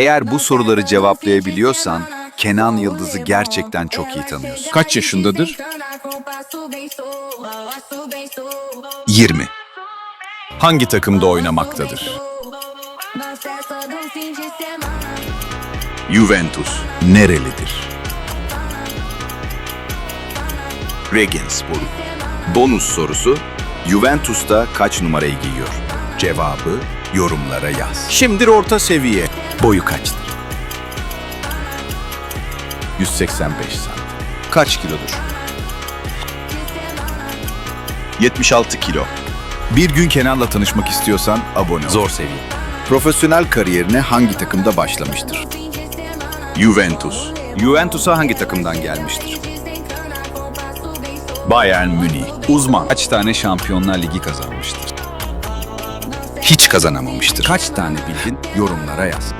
Eğer bu soruları cevaplayabiliyorsan Kenan Yıldız'ı gerçekten çok iyi tanıyorsun. Kaç yaşındadır? 20. Hangi takımda oynamaktadır? Juventus. Nerelidir? Regensburg. Bonus sorusu. Juventus'ta kaç numarayı giyiyor? Cevabı yorumlara yaz. Şimdir orta seviye. Boyu kaçtır? 185 santim. Kaç kilodur? 76 kilo. Bir gün Kenan'la tanışmak istiyorsan abone ol. Zor seviye. Profesyonel kariyerine hangi takımda başlamıştır? Juventus. Juventus'a hangi takımdan gelmiştir? Bayern Münih. Uzman. Kaç tane Şampiyonlar Ligi kazanmıştır? Hiç kazanamamıştır. Kaç tane bildin? Yorumlara yaz.